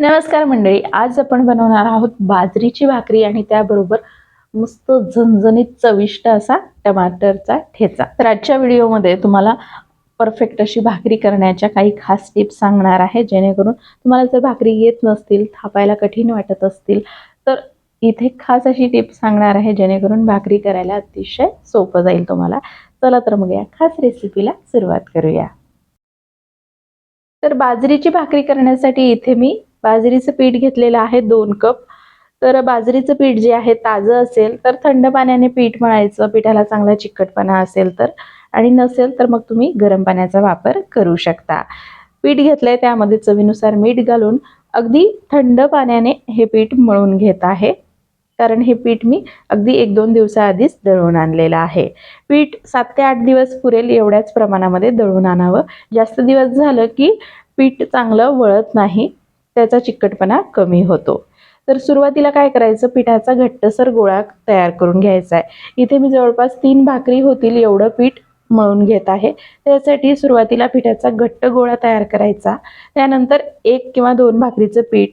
नमस्कार मंडळी आज आपण बनवणार आहोत बाजरीची भाकरी आणि त्याबरोबर मस्त झणझणीत चविष्ट असा टमाटरचा ठेचा. तर आजच्या व्हिडिओमध्ये तुम्हाला परफेक्ट अशी भाकरी करण्याच्या काही खास टिप्स सांगणार आहे जेणेकरून तुम्हाला जर भाकरी येत नसतील थापायला कठीण वाटत असतील तर इथे खास अशी टिप सांगणार आहे जेणेकरून भाकरी करायला अतिशय सोपं जाईल तुम्हाला. चला तर मग या खास रेसिपीला सुरुवात करूया. तर बाजरीची भाकरी करण्यासाठी इथे मी बाजरीचं पीठ घेतलेलं आहे दोन कप. तर बाजरीचं पीठ जे आहे ताजं असेल तर थंड पाण्याने पीठ मळायचं. पिठाला चांगला चिकटपणा असेल तर. आणि नसेल तर मग तुम्ही गरम पाण्याचा वापर करू शकता. पीठ घेतलंय त्यामध्ये चवीनुसार मीठ घालून अगदी थंड पाण्याने हे पीठ मळून घेत आहे. कारण हे पीठ मी अगदी एक दोन दिवसाआधीच दळून आणलेलं आहे. पीठ सात ते आठ दिवस पुरेल एवढ्याच प्रमाणामध्ये दळून आणावं. जास्त दिवस झालं की पीठ चांगलं वळत नाही. त्याचा चिकटपणा कमी होतो. तर सुरुवातीला काय करायचं? पिठाचा घट्टसर गोळा तयार करून घ्यायचा आहे. इथे मी जवळपास तीन भाकरी होतील एवढं पीठ मळून घेत आहे. त्यासाठी सुरुवातीला पिठाचा घट्ट गोळा तयार करायचा. त्यानंतर एक किंवा दोन भाकरीचं पीठ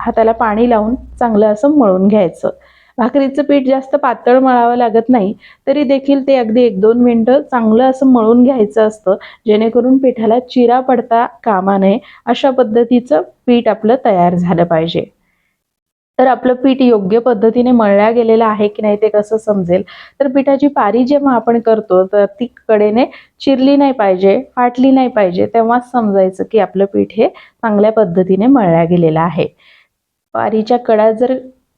हाताला पाणी लावून चांगलं असं मळून घ्यायचं. भाकरीचं पीठ जास्त पातळ मळावं लागत नाही तरी देखील ते अगदी एक दोन मिनटं चांगलं असं मळून घ्यायचं असतं जेणेकरून पिठाला चिरा पडता कामा नये अशा पद्धतीचं पीठ आपलं तयार झालं पाहिजे. तर आपलं पीठ योग्य पद्धतीने मळल्या गेलेलं आहे की नाही ते कसं समजेल? तर पिठाची पारी जेव्हा आपण करतो तर ती कडेने चिरली नाही पाहिजे फाटली नाही पाहिजे तेव्हाच समजायचं की आपलं पीठ हे चांगल्या पद्धतीने मळल्या गेलेलं आहे. पारीच्या कडा जर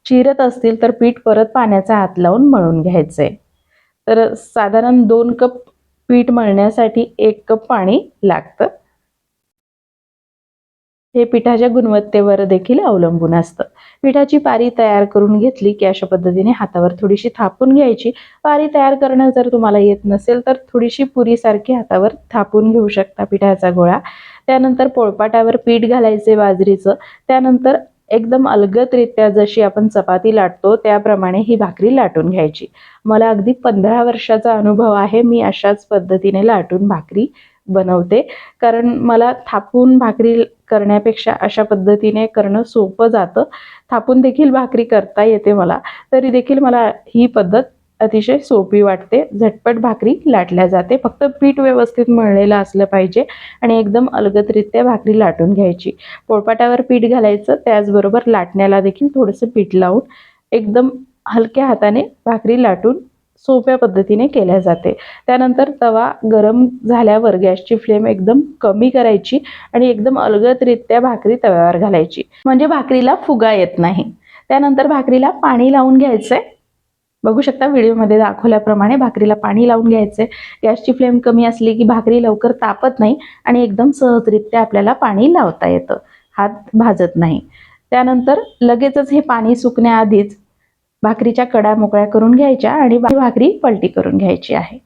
चिरत असतील तर पीठ परत पाण्याचा हात लावून मळून घ्यायचं. आहे तर साधारण दोन कप पीठ मळण्यासाठी एक कप पाणी लागतं. हे पिठाच्या गुणवत्तेवर देखील अवलंबून असतं. पिठाची पारी तयार करून घेतली की अशा पद्धतीने हातावर थोडीशी थापून घ्यायची. पारी तयार करणं जर तुम्हाला येत नसेल तर थोडीशी पुरीसारखी हातावर थापून घेऊ शकता पिठाचा गोळा. त्यानंतर पोळपाटावर पीठ घालायचे बाजरीचं. त्यानंतर एकदम अलगदरित्या जशी आपण चपाती लाटतो त्याप्रमाणे ही भाकरी लाटून घ्यायची. मला अगदी पंधरा वर्षाचा अनुभव आहे मी अशाच पद्धतीने लाटून भाकरी बनवते. कारण मला थापून भाकरी करण्यापेक्षा अशा पद्धतीने करणं सोपं जातं. थापून देखील भाकरी करता येते मला. तरी देखील मला ही पद्धत अतिशय सोपी वाटते. झटपट भाकरी लाटल्या जाते. फक्त पीठ व्यवस्थित मळलेलं असलं पाहिजे आणि एकदम अलगदरित्या भाकरी लाटून घ्यायची. पोळपाटावर पीठ घालायचं. त्याचबरोबर लाटण्याला देखील थोडंसं पीठ लावून एकदम हलक्या हाताने भाकरी लाटून सोप्या पद्धतीने केल्या जाते. त्यानंतर तवा गरम झाल्यावर गॅसची फ्लेम एकदम कमी करायची आणि एकदम अलगदरित्या भाकरी तव्यावर घालायची. म्हणजे भाकरीला फुगा येत नाही. त्यानंतर भाकरीला पाणी लावून घ्यायचं आहे बघू शकता व्हिडिओमध्ये दाखवल्याप्रमाणे भाकरीला पाणी लावून घ्यायचे गॅसची फ्लेम कमी असली की भाकरी लवकर तापत नाही आणि एकदम सहजरित्या आपल्याला पाणी लावता येतं. हात भाजत नाही. त्यानंतर लगेचच हे पाणी सुकण्याआधीच भाकरीच्या कडा मोकळ्या करून घ्यायच्या आणि भाकरी पलटी करून घ्यायची आहे.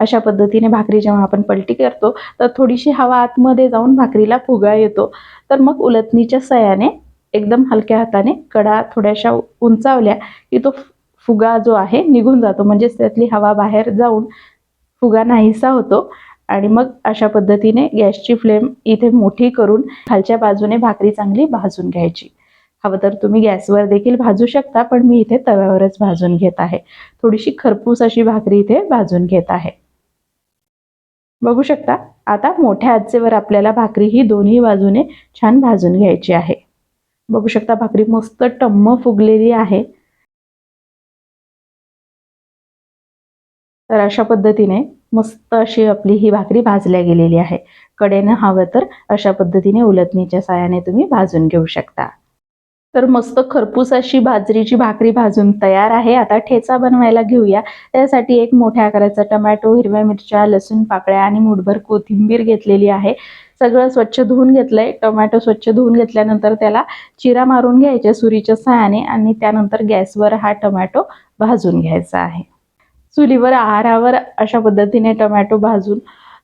अशा पद्धतीने भाकरी जेव्हा आपण पलटी करतो तर थोडीशी हवा आतमध्ये जाऊन भाकरीला फुगा येतो. तर मग उलटणीच्या सयाने एकदम हलक्या हाताने कडा थोड्याशा उंचावल्या की तो फुगा जो आहे निघून जातो. म्हणजेच त्यातली हवा बाहेर जाऊन फुगा नाहीसा होतो. आणि मग अशा पद्धतीने गॅसची फ्लेम इथे मोठी करून खालच्या बाजूने भाकरी चांगली भाजून घ्यायची. हवं तर तुम्ही गॅसवर देखील भाजू शकता पण मी इथे तव्यावरच भाजून घेत आहे. थोडीशी खरपूस अशी भाकरी इथे भाजून घेत आहे. बघू शकता आता मोठ्या आचेवर आपल्याला भाकरी ही दोन्ही बाजूने छान भाजून घ्यायची आहे. बघू शकता भाकरी मस्त टम्म फुगलेली आहे. तर अशा पद्धतीने मस्त अशी आपली ही भाकरी भाजल्या गेलेली आहे. कडेनं हवं तर अशा पद्धतीने उलटणीच्या सायाने तुम्ही भाजून घेऊ शकता. तर मस्त खरपूस अशी बाजरीची भाकरी भाजून तयार आहे. आता ठेचा बनवायला घेऊया. त्यासाठी एक मोठ्या आकाराचा टमॅटो हिरव्या मिरच्या लसूण पाकळ्या आणि मुठभर कोथिंबीर घेतलेली आहे. सगळं स्वच्छ धुवून घेतलंय. टोमॅटो स्वच्छ धुवून घेतल्यानंतर त्याला चिरा मारून घ्यायच्या सुरीच्या सहाय्याने आणि त्यानंतर गॅसवर हा टोमॅटो भाजून घ्यायचा आहे. चुलीवर आहारावर अशा पद्धतीने टोमॅटो भाजून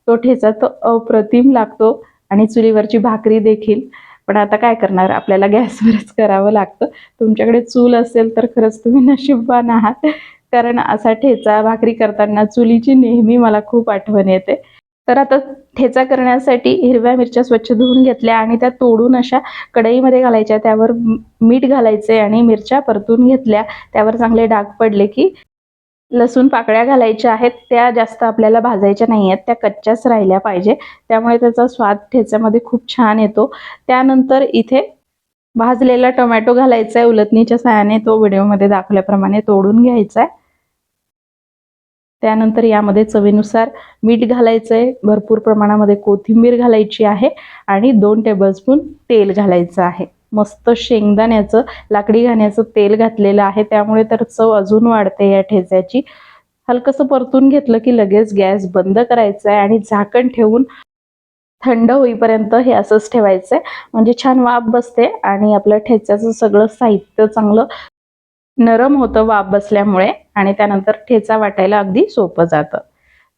तो ठेचा तो अप्रतिम लागतो आणि चुलीवरची भाकरी देखील. पण आता काय करणार? आपल्याला गॅसवरच करावं लागतं. तुमच्याकडे चूल असेल तर खरंच तुम्ही नशीबवान आहात. कारण असा ठेचा भाकरी करताना चुलीची नेहमी मला खूप आठवण येते. तर आता ठेचा करण्यासाठी हिरव्या मिरच्या स्वच्छ धुवून घेतल्या आणि त्या तोडून अशा कढईमध्ये घालायच्या. त्यावर मीठ घालायचे आणि मिरच्या परतून घेतल्या. त्यावर चांगले डाग पडले की लसूण पाकळ्या घालायच्या आहेत त्या जास्त आपल्याला भाजायच्या नाही आहेत त्या कच्च्याच राहिल्या पाहिजे. त्यामुळे त्याचा स्वाद ठेच्यामध्ये खूप छान येतो. त्यानंतर इथे भाजलेला टोमॅटो घालायचा आहे उलटणीच्या साहाय्याने तो व्हिडिओमध्ये दाखवल्याप्रमाणे तोडून घ्यायचा आहे त्यानंतर यामध्ये चवीनुसार मीठ घालायचं आहे भरपूर प्रमाणामध्ये कोथिंबीर घालायची आहे आणि दोन टेबलस्पून तेल घालायचं आहे. मस्त शेंगदाण्याचं लाकडी घाण्याचं तेल घातलेलं आहे. त्यामुळे तर चव अजून वाढते या ठेच्याची हलकंसं परतून घेतलं की लगेच गॅस बंद करायचा आहे आणि झाकण ठेवून थंड होईपर्यंत हे असंच ठेवायचं आहे म्हणजे छान वाफ बसते आणि आपलं ठेच्याचं सगळं साहित्य चांगलं नरम होतं वाफ बसल्यामुळे आणि त्यानंतर ठेचा वाटायला अगदी सोपं जातं.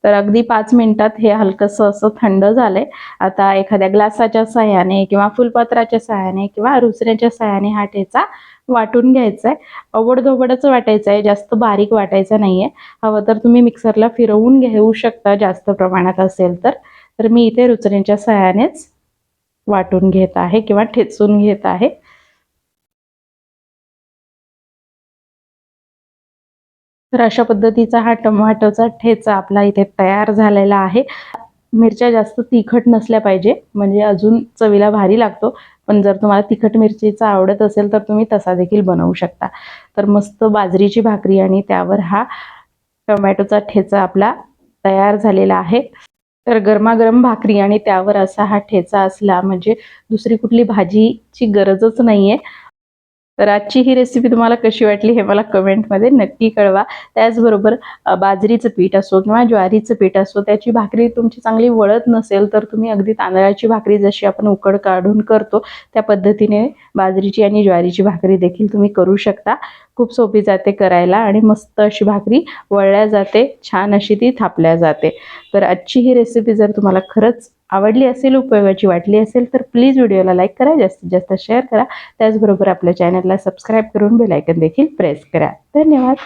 तर अगदी पाच मिनिटात हे हलकंसं असं थंड झालंय. आता एखाद्या ग्लासाच्या साह्याने किंवा फुलपात्राच्या सहाय्याने किंवा रुसऱ्याच्या सहाय्याने हा ठेचा वाटून घ्यायचा आहे अवडधोबडच वाटायचं आहे जास्त बारीक वाटायचं नाही आहे हवं तर तुम्ही मिक्सरला फिरवून घेऊ शकता जास्त प्रमाणात असेल तर. तर मी इथे रुचण्याच्या सहाय्यानेच वाटून घेत आहे किंवा ठेचून घेत आहे. तर अशा पद्धतीचा हा टोमॅटोचा ठेचा आपला इथे तयार झालेला आहे. मिरच्या जास्त तिखट नसल्या पाहिजे म्हणजे अजून चवीला भारी लागतो पण जर तुम्हाला तिखट मिरचीचा आवडत असेल तर तुम्ही तसा देखील बनवू शकता. तर मस्त बाजरीची भाकरी आणि त्यावर हा टोमॅटोचा ठेचा आपला तयार झालेला आहे. तर गरमागरम भाकरी आणि त्यावर असा हा ठेचा असला म्हणजे दुसरी कुठली भाजीची गरजच नाही आहे तर आजची ही रेसिपी तुम्हाला कशी वाटली हे मला कमेंटमध्ये नक्की कळवा. त्याचबरोबर बाजरीचं पीठ असो किंवा ज्वारीचं पीठ असो त्याची भाकरी तुमची चांगली वळत नसेल तर तुम्ही अगदी तांदळाची भाकरी जशी आपण उकड काढून करतो त्या पद्धतीने बाजरीची आणि ज्वारीची भाकरी देखील तुम्ही करू शकता. खूप सोपी जाते करायला आणि मस्त अशी भाकरी वळल्या जाते छान अशी ती थापल्या जाते. तर आजची ही रेसिपी जर तुम्हाला खरंच आवडली असेल उपयोगाची वाटली असेल तर प्लीज व्हिडिओला लाईक करा जास्तीत जास्त शेअर करा. त्याचबरोबर आपल्या चॅनलला सबस्क्राईब करून बेलायकन देखील प्रेस करा. धन्यवाद.